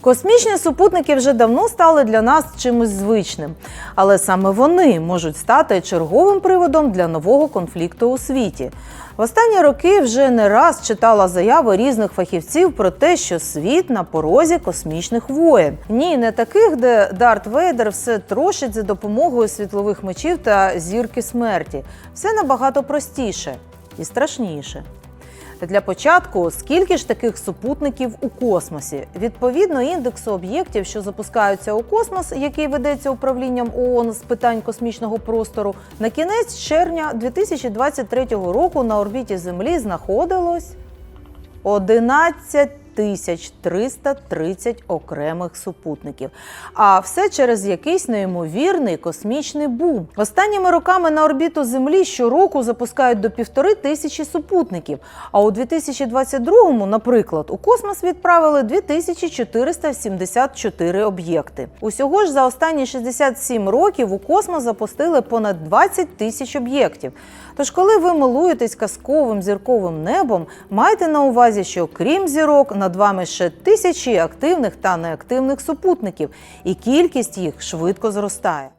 Космічні супутники вже давно стали для нас чимось звичним, але саме вони можуть стати черговим приводом для нового конфлікту у світі. В останні роки вже не раз читала заяви різних фахівців про те, що світ на порозі космічних воєн. Ні, не таких, де Дарт Вейдер все трошить за допомогою світлових мечів та зірки смерті. Все набагато простіше і страшніше. Для початку, скільки ж таких супутників у космосі? Відповідно індексу об'єктів, що запускаються у космос, який ведеться управлінням ООН з питань космічного простору, на кінець червня 2023 року на орбіті Землі знаходилось 11 тисяч 330 окремих супутників. А все через якийсь неймовірний космічний бум. Останніми роками на орбіту Землі щороку запускають до півтори тисячі супутників. А у 2022-му, наприклад, у космос відправили 2474 об'єкти. Усього ж за останні 67 років у космос запустили понад 20 тисяч об'єктів. Тож, коли ви милуєтесь казковим зірковим небом, майте на увазі, що крім зірок, над вами ще тисячі активних та неактивних супутників, і кількість їх швидко зростає.